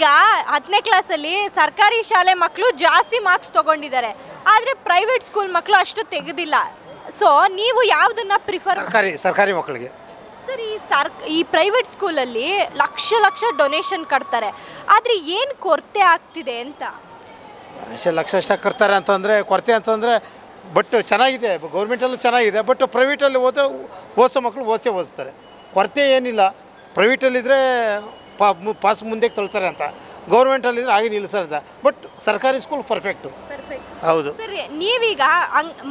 ಈಗ ಹತ್ತನೇ ಕ್ಲಾಸಲ್ಲಿ ಸರ್ಕಾರಿ ಶಾಲೆ ಮಕ್ಕಳು ಜಾಸ್ತಿ ಮಾರ್ಕ್ಸ್ ತಗೊಂಡಿದ್ದಾರೆ. ಆದರೆ ಪ್ರೈವೇಟ್ ಸ್ಕೂಲ್ ಮಕ್ಕಳು ಅಷ್ಟು ತೆಗೆದಿಲ್ಲ. ಸೊ ನೀವು ಯಾವುದನ್ನ ಪ್ರಿಫರ್ ಸರ್ಕಾರಿ ಸರ್ಕಾರಿ ಮಕ್ಕಳಿಗೆ. ಸರ್ ಈ ಸರ್ ಈ ಪ್ರೈವೇಟ್ ಸ್ಕೂಲಲ್ಲಿ ಲಕ್ಷ ಲಕ್ಷ ಡೊನೇಷನ್ ಕಟ್ತಾರೆ. ಆದರೆ ಏನು ಕೊರತೆ ಆಗ್ತಿದೆ ಅಂತ? ಲಕ್ಷ ಲಕ್ಷ ಕಟ್ತಾರೆ ಅಂತಂದರೆ ಕೊರತೆ ಅಂತಂದರೆ ಬಟ್ ಚೆನ್ನಾಗಿದೆ. ಗೌರ್ಮೆಂಟಲ್ಲೂ ಚೆನ್ನಾಗಿದೆ ಬಟ್ ಪ್ರೈವೇಟಲ್ಲಿ ಓದೋ ಓದಿಸೋ ಮಕ್ಕಳು ಓದಿಸೇ ಓದಿಸ್ತಾರೆ ಕೊರತೆ ಏನಿಲ್ಲ. ಪ್ರೈವೇಟಲ್ಲಿದ್ದರೆ ಪಾ ಪಾಸ್ ಮುಂದೆ ತಳ್ತಾರೆ ಅಂತ. ಗೌರ್ಮೆಂಟಲ್ಲಿದ್ದರೆ ಹಾಗೆ ನಿಲ್ಲಿಸ್ತಾರೆ ಅಂತ. ಬಟ್ ಸರ್ಕಾರಿ ಸ್ಕೂಲ್ ಪರ್ಫೆಕ್ಟ್. ಹೌದು. ಸರಿ ನೀವೀಗ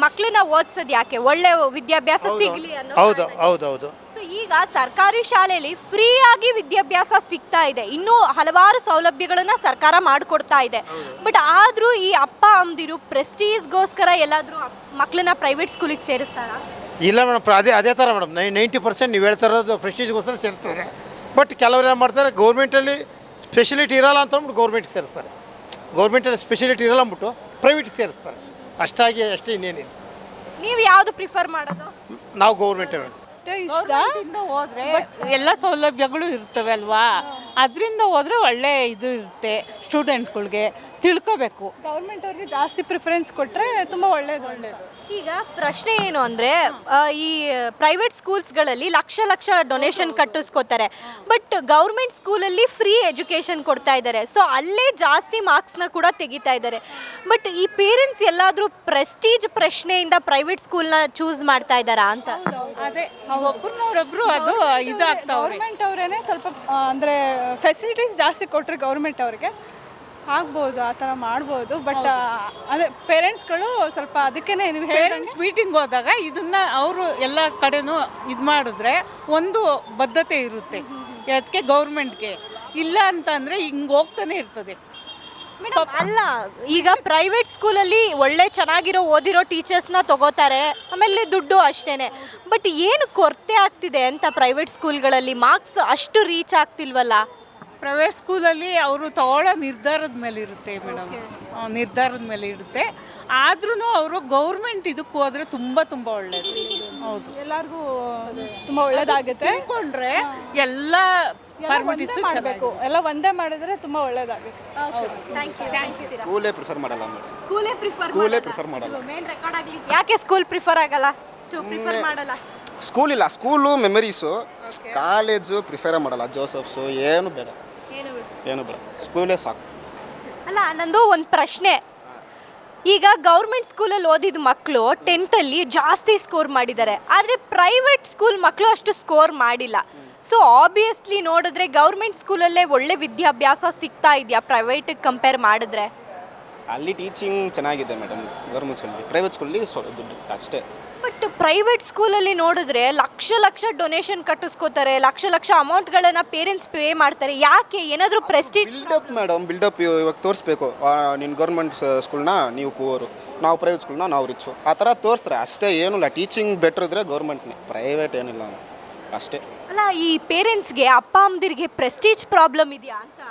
ಮಕ್ಕಳನ್ನ ಓದಿಸೋದು ಯಾಕೆ? ಒಳ್ಳೆ ವಿದ್ಯಾಭ್ಯಾಸ ಸಿಗಲಿ ಅನ್ನೋ ಹೌದು ಹೌದು ಹೌದು. ಸೊ ಈಗ ಸರ್ಕಾರಿ ಶಾಲೆಯಲ್ಲಿ ಫ್ರೀ ಆಗಿ ವಿದ್ಯಾಭ್ಯಾಸ ಸಿಗ್ತಾ ಇದೆ. ಇನ್ನೂ ಹಲವಾರು ಸೌಲಭ್ಯಗಳನ್ನ ಸರ್ಕಾರ ಮಾಡಿಕೊಡ್ತಾ ಇದೆ. ಬಟ್ ಆದರೂ ಈ ಅಪ್ಪ ಅಮ್ಮದಿರು ಪ್ರೆಸ್ಟೀಸ್ಗೋಸ್ಕರ ಎಲ್ಲಾದರೂ ಮಕ್ಕಳನ್ನ ಪ್ರೈವೇಟ್ ಸ್ಕೂಲಿಗೆ ಸೇರಿಸ್ತಾರಾ? ಇಲ್ಲ ಮೇಡಮ್ ಅದೇ ಅದೇ ಥರ ಮೇಡಮ್ ನೈ ನೈಂಟಿ ಪರ್ಸೆಂಟ್ ನೀವು ಹೇಳ್ತಾ ಇರೋದು ಪ್ರೆಸ್ಟೀಜ್ಗೋಸ್ಕರ ಸೇರ್ತಾರೆ ಬಟ್ ಕೆಲವರು ಏನು ಮಾಡ್ತಾರೆ ಗೌರ್ಮೆಂಟಲ್ಲಿ ಸ್ಪೆಷಲಿಟಿ ಇರಲ್ಲ ಅಂತ ಅಂದ್ಬಿಟ್ಟು ಗೌರ್ಮೆಂಟ್ಗೆ ಸೇರಿಸ್ತಾರೆ. ಗೌರ್ಮೆಂಟಲ್ಲಿ ಸ್ಪೆಷಲಿಟಿ ಇರಲ್ಲ ಅಂದ್ಬಿಟ್ಟು ಪ್ರೈವೇಟ್ಗೆ ಸೇರಿಸ್ತಾರೆ. ಅಷ್ಟಾಗಿ ಅಷ್ಟೇ ಇನ್ನೇನಿಲ್ಲ. ನೀವು ಯಾವುದು ಪ್ರಿಫರ್ ಮಾಡೋದು? ನಾವು ಗೌರ್ಮೆಂಟೇ ಮೇಡಮ್ ಇಷ್ಟ. ಹೋದ್ರೆ ಎಲ್ಲ ಸೌಲಭ್ಯಗಳು ಇರ್ತವೆ ಅಲ್ವಾ? ಅದರಿಂದ ಹೋದರೆ ಒಳ್ಳೆ ಇದು ಇರುತ್ತೆ ಸ್ಟೂಡೆಂಟ್ಗಳಿಗೆ ತಿಳ್ಕೋಬೇಕು. ಗೌರ್ಮೆಂಟ್ ಅವ್ರಿಗೆ ಜಾಸ್ತಿ ಪ್ರಿಫರೆನ್ಸ್ ಕೊಟ್ಟರೆ ತುಂಬ ಒಳ್ಳೇದು ಒಳ್ಳೇದು. ಈಗ ಪ್ರಶ್ನೆ ಏನು ಅಂದರೆ ಈ ಪ್ರೈವೇಟ್ ಸ್ಕೂಲ್ಸ್ಗಳಲ್ಲಿ ಲಕ್ಷ ಲಕ್ಷ ಡೊನೇಷನ್ ಕಟ್ಟಿಸ್ಕೋತಾರೆ. ಬಟ್ ಗೌರ್ಮೆಂಟ್ ಸ್ಕೂಲಲ್ಲಿ ಫ್ರೀ ಎಜುಕೇಷನ್ ಕೊಡ್ತಾ ಇದ್ದಾರೆ. ಸೊ ಅಲ್ಲೇ ಜಾಸ್ತಿ ಮಾರ್ಕ್ಸ್ನ ಕೂಡ ತೆಗಿತಾ ಇದ್ದಾರೆ. ಬಟ್ ಈ ಪೇರೆಂಟ್ಸ್ ಎಲ್ಲಾದರೂ ಪ್ರೆಸ್ಟೀಜ್ ಪ್ರಶ್ನೆಯಿಂದ ಪ್ರೈವೇಟ್ ಸ್ಕೂಲ್ನ ಚೂಸ್ ಮಾಡ್ತಾ ಇದ್ದಾರಾ ಅಂತ? ಅದೇ ಒಬ್ಬರು ನೋಡೊಬ್ರು ಅದು ಇದಾಗ್ತಾವ್ರೆ. ಗೌರ್ಮೆಂಟ್ ಅವರೇನೆ ಸ್ವಲ್ಪ ಅಂದ್ರೆ ಫೆಸಿಲಿಟೀಸ್ ಜಾಸ್ತಿ ಕೊಟ್ಟರೆ ಗೌರ್ಮೆಂಟ್ ಅವ್ರಿಗೆ. ಆಗ್ಬೋದು ಆ ಥರ ಮಾಡ್ಬೋದು ಬಟ್ ಅದೇ ಪೇರೆಂಟ್ಸ್ಗಳು ಸ್ವಲ್ಪ ಅದಕ್ಕೇ ನೀವು ಪೇರೆಂಟ್ಸ್ ಮೀಟಿಂಗ್ ಹೋದಾಗ ಇದನ್ನ ಅವರು ಎಲ್ಲ ಕಡೆನೂ ಇದು ಮಾಡಿದ್ರೆ ಒಂದು ಬದ್ಧತೆ ಇರುತ್ತೆ. ಅದಕ್ಕೆ ಗೌರ್ಮೆಂಟ್ಗೆ ಇಲ್ಲ ಅಂತಂದರೆ ಹಿಂಗೆ ಹೋಗ್ತಾನೆ ಇರ್ತದೆ. ಮೇಡಮ್ ಅಲ್ಲ ಈಗ ಪ್ರೈವೇಟ್ ಸ್ಕೂಲಲ್ಲಿ ಒಳ್ಳೆ ಚೆನ್ನಾಗಿರೋ ಓದಿರೋ ಟೀಚರ್ಸ್ನ ತಗೋತಾರೆ ಆಮೇಲೆ ದುಡ್ಡು ಅಷ್ಟೇನೆ. ಬಟ್ ಏನು ಕೊರತೆ ಆಗ್ತಿದೆ ಅಂತ ಪ್ರೈವೇಟ್ ಸ್ಕೂಲ್ಗಳಲ್ಲಿ ಮಾರ್ಕ್ಸ್ ಅಷ್ಟು ರೀಚ್ ಆಗ್ತಿಲ್ವಲ್ಲ? ಪ್ರೈವೇಟ್ ಸ್ಕೂಲಲ್ಲಿ ಅವರು ತಗೊಳ್ಳೋ ನಿರ್ಧಾರದ ಮೇಲೆ ಇರುತ್ತೆ ಮೇಡಮ್. ನಿರ್ಧಾರದ ಮೇಲೆ ಇರುತ್ತೆ. ಆದ್ರೂ ಅವರು ಗೌರ್ಮೆಂಟ್ ಇದಕ್ಕೆ ಹೋದ್ರೆ ತುಂಬ ತುಂಬ ಒಳ್ಳೇದು. ಹೌದು. ಎಲ್ಲರಿಗೂ ತುಂಬ ಒಳ್ಳೇದಾಗುತ್ತೆ. ತಿಳ್ಕೊಂಡ್ರೆ ಎಲ್ಲ ಪರ್ಮಿಟಿಸು ಮಾಡಬೇಕು. ಎಲ್ಲ ಒಂದೇ ಮಾಡಿದ್ರೆ ತುಂಬ ಒಳ್ಳೇದಾಗುತ್ತೆ. ಸ್ಕೂಲೇ ಪ್ರಿಫರ್ ಮಾಡಲ್ಲ ಸ್ಕೂಲೇ ಪ್ರಿಫರ್ ಸ್ಕೂಲೇ ಪ್ರಿಫರ್ ಮಾಡಲ್ಲ. ಮೇನ್ ರೆಕಾರ್ಡ್ ಆಗಲಿ ಯಾಕೆ ಸ್ಕೂಲ್ ಪ್ರಿಫರ್ ಆಗಲ್ಲ? ಪ್ರಿಫರ್ ಮಾಡಲ್ಲ. ಸ್ಕೂಲ್ ಇಲ್ಲ ಸ್ಕೂಲು ಮೆಮರೀಸು ಕಾಲೇಜು ಪ್ರಿಫರೇ ಮಾಡಲ್ಲ. ಜೋಸಫ್ಸು ಏನು ಬೇಡ. ಏನು ಬೇಡ ಸ್ಕೂಲೇ ಸಾಕು. ಅಲ್ಲ, ನಂದು ಒಂದು ಪ್ರಶ್ನೆ. ಈಗ ಗೌರ್ಮೆಂಟ್ ಸ್ಕೂಲಲ್ಲಿ ಓದಿದ ಮಕ್ಕಳು ಟೆಂತಲ್ಲಿ ಜಾಸ್ತಿ ಸ್ಕೋರ್ ಮಾಡಿದ್ದಾರೆ. ಆದರೆ ಪ್ರೈವೇಟ್ ಸ್ಕೂಲ್ ಮಕ್ಕಳು ಅಷ್ಟು ಸ್ಕೋರ್ ಮಾಡಿಲ್ಲ. ಸೊ ಆಬ್ವಿಯಸ್ಲಿ ನೋಡಿದ್ರೆ ಗೌರ್ಮೆಂಟ್ ಸ್ಕೂಲಲ್ಲೇ ಒಳ್ಳೆ ವಿದ್ಯಾಭ್ಯಾಸ ಸಿಗ್ತಾ ಇದೆಯಾ ಪ್ರೈವೇಟಿಗೆ ಕಂಪೇರ್ ಮಾಡಿದ್ರೆ? ಅಲ್ಲಿ ಟೀಚಿಂಗ್ ಚೆನ್ನಾಗಿದೆ ಮೇಡಮ್ ಗೌರ್ಮೆಂಟ್ ಸ್ಕೂಲಲ್ಲಿ ಪ್ರೈವೇಟ್ ಸ್ಕೂಲಲ್ಲಿ ಸ್ವಲ್ಪ ದುಡ್ಡು ಅಷ್ಟೇ. ಬಟ್ ಪ್ರೈವೇಟ್ ಸ್ಕೂಲಲ್ಲಿ ನೋಡಿದ್ರೆ ಲಕ್ಷ ಲಕ್ಷ ಡೊನೇಷನ್ ಕಟ್ಟಿಸ್ಕೋತಾರೆ ಲಕ್ಷ ಲಕ್ಷ ಅಮೌಂಟ್ಗಳನ್ನು ಪೇರೆಂಟ್ಸ್ ಪೇ ಮಾಡ್ತಾರೆ. ಯಾಕೆ? ಏನಾದರೂ ಪ್ರೆಸ್ಟೀಜ್ ಬಿಲ್ಡಪ್ ಮೇಡಮ್ ಬಿಲ್ಡಪ್ ಇವಾಗ ತೋರಿಸ್ಬೇಕು. ನಿನ್ನ ಗೌರ್ಮೆಂಟ್ ಸ್ಕೂಲ್ನ ನೀವು ಪೂವರು ನಾವು ಪ್ರೈವೇಟ್ ಸ್ಕೂಲ್ನ ನಾವು ರಿಚ್ಚು ಆ ಥರ ತೋರಿಸ್ತಾರೆ ಅಷ್ಟೇ ಏನಿಲ್ಲ ಟೀಚಿಂಗ್ ಬೆಟ್ರ್ ಇದ್ರೆ ಗೌರ್ಮೆಂಟ್ನೇ ಪ್ರೈವೇಟ್ ಏನಿಲ್ಲ ಅಷ್ಟೇ. ಅಲ್ಲ ಈ ಪೇರೆಂಟ್ಸ್ಗೆ ಅಪ್ಪ ಅಮ್ಮದಿರಿಗೆ ಪ್ರೆಸ್ಟೀಜ್ ಪ್ರಾಬ್ಲಮ್ ಇದೆಯಾ ಅಂತ?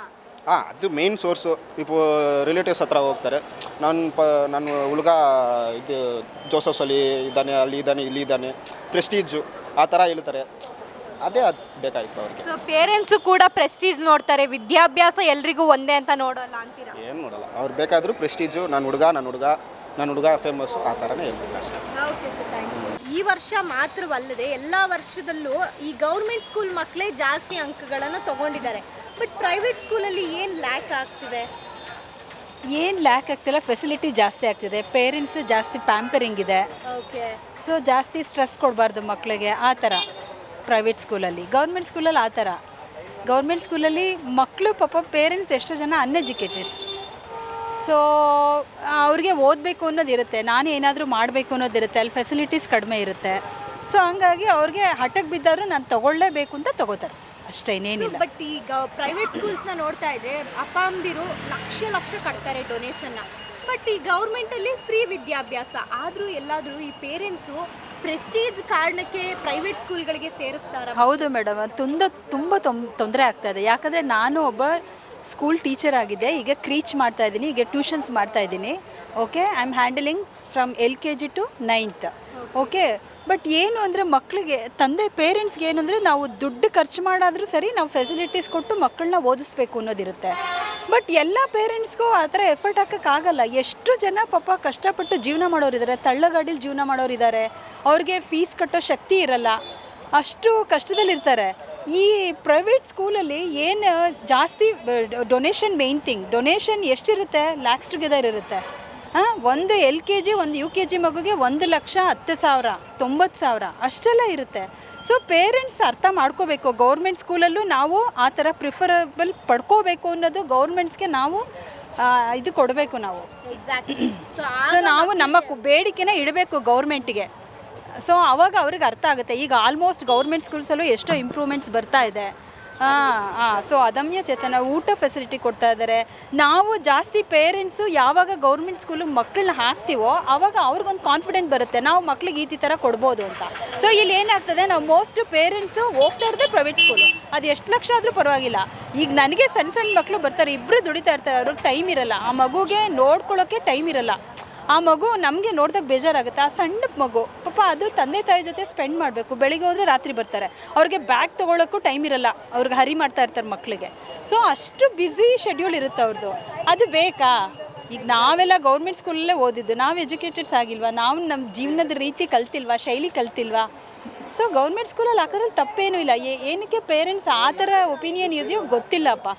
ಹಾಂ ಅದು ಮೇನ್ ಸೋರ್ಸು ಇಪ್ಪು ರಿಲೇಟಿವ್ಸ್ ಹತ್ರ ಹೋಗ್ತಾರೆ. ನಾನು ಪ ನಾನು ಹುಡುಗ ಇದು ಜೋಸಫ್ಸಲ್ಲಿ ಇದ್ದಾನೆ ಅಲ್ಲಿ ಇದ್ದಾನೆ ಇಲ್ಲಿ ಇದ್ದಾನೆ. ಪ್ರೆಸ್ಟೀಜು ಆ ಥರ ಹೇಳ್ತಾರೆ. ಅದೇ ಅದು ಬೇಕಾಗಿತ್ತು ಅವ್ರಿಗೆ. ಸೊ ಪೇರೆಂಟ್ಸು ಕೂಡ ಪ್ರೆಸ್ಟೀಜ್ ನೋಡ್ತಾರೆ. ವಿದ್ಯಾಭ್ಯಾಸ ಎಲ್ರಿಗೂ ಒಂದೇ ಅಂತ ನೋಡಲ್ಲ ಅಂತೀರಾ? ಏನು ನೋಡಲ್ಲ. ಅವ್ರು ಬೇಕಾದರೂ ಪ್ರೆಸ್ಟೀಜು ನನ್ನ ಹುಡುಗ ನನ್ನ ಹುಡುಗ ನನ್ನ ಹುಡುಗ ಫೇಮಸ್ಸು ಆ ಥರನೇ ಹೇಳ್ಬೇಕು ಅಷ್ಟೇ. ಈ ವರ್ಷ ಮಾತ್ರವಲ್ಲದೆ ಎಲ್ಲ ವರ್ಷದಲ್ಲೂ ಈ ಗೌರ್ಮೆಂಟ್ ಸ್ಕೂಲ್ ಮಕ್ಕಳೇ ಜಾಸ್ತಿ ಅಂಕಗಳನ್ನು ತಗೊಂಡಿದ್ದಾರೆ. ಬಟ್ ಪ್ರೈವೇಟ್ ಸ್ಕೂಲಲ್ಲಿ ಏನು ಲ್ಯಾಕ್ ಆಗ್ತಿದೆ? ಏನು ಲ್ಯಾಕ್ ಆಗ್ತಿಲ್ಲ ಫೆಸಿಲಿಟಿ ಜಾಸ್ತಿ ಆಗ್ತಿದೆ ಪೇರೆಂಟ್ಸ್ ಜಾಸ್ತಿ ಪ್ಯಾಂಪರಿಂಗ್ ಇದೆ. ಓಕೆ ಸೊ ಜಾಸ್ತಿ ಸ್ಟ್ರೆಸ್ ಕೊಡಬಾರ್ದು ಮಕ್ಕಳಿಗೆ ಆ ಥರ ಪ್ರೈವೇಟ್ ಸ್ಕೂಲಲ್ಲಿ ಗೌರ್ಮೆಂಟ್ ಸ್ಕೂಲಲ್ಲಿ ಆ ಥರ. ಗೌರ್ಮೆಂಟ್ ಸ್ಕೂಲಲ್ಲಿ ಮಕ್ಕಳು ಪಾಪ ಪೇರೆಂಟ್ಸ್ ಎಷ್ಟೋ ಜನ ಅನ್ಎಜುಕೇಟೆಡ್ಸ್ ಸೊ ಅವ್ರಿಗೆ ಓದಬೇಕು ಅನ್ನೋದಿರುತ್ತೆ ನಾನು ಏನಾದರೂ ಮಾಡಬೇಕು ಅನ್ನೋದಿರುತ್ತೆ ಅಲ್ಲಿ ಫೆಸಿಲಿಟೀಸ್ ಕಡಿಮೆ ಇರುತ್ತೆ. ಸೊ ಹಂಗಾಗಿ ಅವ್ರಿಗೆ ಹಠಕ್ಕೆ ಬಿದ್ದಾದರೂ ನಾನು ತೊಗೊಳ್ಳೇಬೇಕು ಅಂತ ತೊಗೋತಾರೆ. ಅಷ್ಟೇ ಇನ್ನೇನಿಲ್ಲ ಬಟ್ ಈಗ ಪ್ರೈವೇಟ್ ಸ್ಕೂಲ್ಸ್ನ ನೋಡ್ತಾ ಇದ್ರೆ ಅಪ್ಪ ಅಂದಿರು ಲಕ್ಷ ಲಕ್ಷ ಕಟ್ತಾರೆ ಡೊನೇಷನ್ನ ಬಟ್ ಈ ಗೌರ್ಮೆಂಟಲ್ಲಿ ಫ್ರೀ ವಿದ್ಯಾಭ್ಯಾಸ. ಆದರೂ ಎಲ್ಲಾದರೂ ಈ ಪೇರೆಂಟ್ಸು ಪ್ರೆಸ್ಟೀಜ್ ಕಾರಣಕ್ಕೆ ಪ್ರೈವೇಟ್ ಸ್ಕೂಲ್ಗಳಿಗೆ ಸೇರಿಸ್ತಾರೆ ಹೌದು ಮೇಡಮ್ ತುಂಬ ತುಂಬ ತೊಂದರೆ ಆಗ್ತಾ ಇದೆ. ಯಾಕಂದರೆ ನಾನು ಒಬ್ಬ ಸ್ಕೂಲ್ ಟೀಚರ್ ಆಗಿದ್ದೆ. ಈಗ ಕ್ರೀಚ್ ಮಾಡ್ತಾ ಇದ್ದೀನಿ. ಈಗ ಟ್ಯೂಷನ್ಸ್ ಮಾಡ್ತಾ ಇದ್ದೀನಿ. Okay I am handling from L K G to ninth okay, but ಏನು ಅಂದರೆ ಮಕ್ಕಳಿಗೆ ತಂದೆ ಪೇರೆಂಟ್ಸ್ಗೆ ಏನು ಅಂದರೆ ನಾವು ದುಡ್ಡು ಖರ್ಚು ಮಾಡಾದರೂ ಸರಿ ನಾವು ಫೆಸಿಲಿಟೀಸ್ ಕೊಟ್ಟು ಮಕ್ಕಳನ್ನ ಓದಿಸ್ಬೇಕು ಅನ್ನೋದಿರುತ್ತೆ. ಬಟ್ ಎಲ್ಲ ಪೇರೆಂಟ್ಸ್ಗೂ ಆ ಥರ ಎಫರ್ಟ್ ಹಾಕೋಕ್ಕಾಗಲ್ಲ ಎಷ್ಟು ಜನ ಪಾಪ ಕಷ್ಟಪಟ್ಟು ಜೀವನ ಮಾಡೋರಿದ್ದಾರೆ ತಳ್ಳಗಾಡಿಲಿ ಜೀವನ ಮಾಡೋರಿದ್ದಾರೆ ಅವ್ರಿಗೆ ಫೀಸ್ ಕಟ್ಟೋ ಶಕ್ತಿ ಇರಲ್ಲ. ಅಷ್ಟು ಕಷ್ಟದಲ್ಲಿರ್ತಾರೆ. ಈ ಪ್ರೈವೇಟ್ ಸ್ಕೂಲಲ್ಲಿ ಏನು ಜಾಸ್ತಿ ಡೊನೇಷನ್ ಮೇಯ್ನ್ ಥಿಂಗ್ ಡೊನೇಷನ್ ಎಷ್ಟಿರುತ್ತೆ ಲ್ಯಾಕ್ಸ್ ಟುಗೆದರ್ ಇರುತ್ತೆ. ಒಂದು ಎಲ್ ಕೆ ಜಿ ಒಂದು ಯು ಕೆ ಜಿ ಮಗುಗೆ ಒಂದು ಲಕ್ಷ ಹತ್ತು ಸಾವಿರ ತೊಂಬತ್ತು ಸಾವಿರ ಅಷ್ಟೆಲ್ಲ ಇರುತ್ತೆ. ಸೊ ಪೇರೆಂಟ್ಸ್ ಅರ್ಥ ಮಾಡ್ಕೋಬೇಕು. ಗೌರ್ಮೆಂಟ್ ಸ್ಕೂಲಲ್ಲೂ ನಾವು ಆ ಥರ ಪ್ರಿಫರಬಲ್ ಪಡ್ಕೋಬೇಕು ಅನ್ನೋದು ಗೌರ್ಮೆಂಟ್ಸ್ಗೆ ನಾವು ಇದು ಕೊಡಬೇಕು ನಾವು. ಸೊ ನಾವು ನಮ್ಮ ಬೇಡಿಕೆನ ಇಡಬೇಕು ಗೌರ್ಮೆಂಟಿಗೆ ಸೊ ಆವಾಗ ಅವ್ರಿಗೆ ಅರ್ಥ ಆಗುತ್ತೆ. ಈಗ ಆಲ್ಮೋಸ್ಟ್ ಗೌರ್ಮೆಂಟ್ ಸ್ಕೂಲ್ಸಲ್ಲೂ ಎಷ್ಟೋ ಇಂಪ್ರೂವ್ಮೆಂಟ್ಸ್ ಬರ್ತಾ ಇದೆ. ಹಾಂ ಹಾಂ. ಸೊ ಅದಮ್ಯ ಚೇತನ ಊಟ ಫೆಸಿಲಿಟಿ ಕೊಡ್ತಾ ಇದ್ದಾರೆ ನಾವು ಜಾಸ್ತಿ ಪೇರೆಂಟ್ಸು ಯಾವಾಗ ಗೌರ್ಮೆಂಟ್ ಸ್ಕೂಲಿಗೆ ಮಕ್ಕಳನ್ನ ಹಾಕ್ತೀವೋ ಆವಾಗ ಅವ್ರಿಗೊಂದು ಕಾನ್ಫಿಡೆಂಟ್ ಬರುತ್ತೆ. ನಾವು ಮಕ್ಳಿಗೆ ಈ ಥರ ಕೊಡ್ಬೋದು ಅಂತ. ಸೊ ಇಲ್ಲಿ ಏನಾಗ್ತದೆ, ನಾವು ಮೋಸ್ಟ್ ಪೇರೆಂಟ್ಸು ಹೋಗ್ತಾ ಇರೋದೇ ಪ್ರೈವೇಟ್ ಸ್ಕೂಲು ಅದು ಎಷ್ಟು ಲಕ್ಷ ಆದರೂ ಪರವಾಗಿಲ್ಲ. ಈಗ ನನಗೆ ಸಣ್ಣ ಸಣ್ಣ ಮಕ್ಕಳು ಬರ್ತಾರೆ ಇಬ್ಬರು ದುಡಿತಾ ಇರ್ತಾರೆ, ಅವ್ರಿಗೆ ಟೈಮ್ ಇರಲ್ಲ. ಆ ಮಗುಗೆ ನೋಡ್ಕೊಳ್ಳೋಕ್ಕೆ ಟೈಮ್ ಇರಲ್ಲ. ಆ ಮಗು ನಮಗೆ ನೋಡಿದಾಗ ಬೇಜಾರಾಗುತ್ತೆ. ಆ ಸಣ್ಣ ಮಗು, ಪಾಪ ಅದು ತಂದೆ ತಾಯಿ ಜೊತೆ ಸ್ಪೆಂಡ್ ಮಾಡಬೇಕು. ಬೆಳಿಗ್ಗೆ ಹೋದರೆ ರಾತ್ರಿ ಬರ್ತಾರೆ. ಅವ್ರಿಗೆ ಬ್ಯಾಗ್ ತೊಗೊಳಕ್ಕೂ ಟೈಮ್ ಇರಲ್ಲ. ಅವ್ರಿಗೆ ಹರಿ ಮಾಡ್ತಾ ಇರ್ತಾರೆ ಮಕ್ಕಳಿಗೆ ಸೊ ಅಷ್ಟು ಬ್ಯುಸಿ ಶೆಡ್ಯೂಲ್ ಇರುತ್ತೆ ಅವ್ರದ್ದು ಅದು ಬೇಕಾ? ಈಗ ನಾವೆಲ್ಲ ಗೌರ್ಮೆಂಟ್ ಸ್ಕೂಲಲ್ಲೇ ಓದಿದ್ದು. ನಾವು ಎಜುಕೇಟೆಡ್ಸ್ ಆಗಿಲ್ವಾ? ನಾವು ನಮ್ಮ ಜೀವನದ ರೀತಿ ಕಲ್ತಿಲ್ವಾ? ಶೈಲಿ ಕಲ್ತಿಲ್ವಾ? ಸೊ ಗೌರ್ಮೆಂಟ್ ಸ್ಕೂಲಲ್ಲಿ ಹಾಕೋದ್ರಲ್ಲಿ ತಪ್ಪೇನೂ ಇಲ್ಲ. ಏನಕ್ಕೆ ಪೇರೆಂಟ್ಸ್ ಆ ಥರ ಒಪಿನಿಯನ್ ಇದೆಯೋ ಗೊತ್ತಿಲ್ಲಪ್ಪ.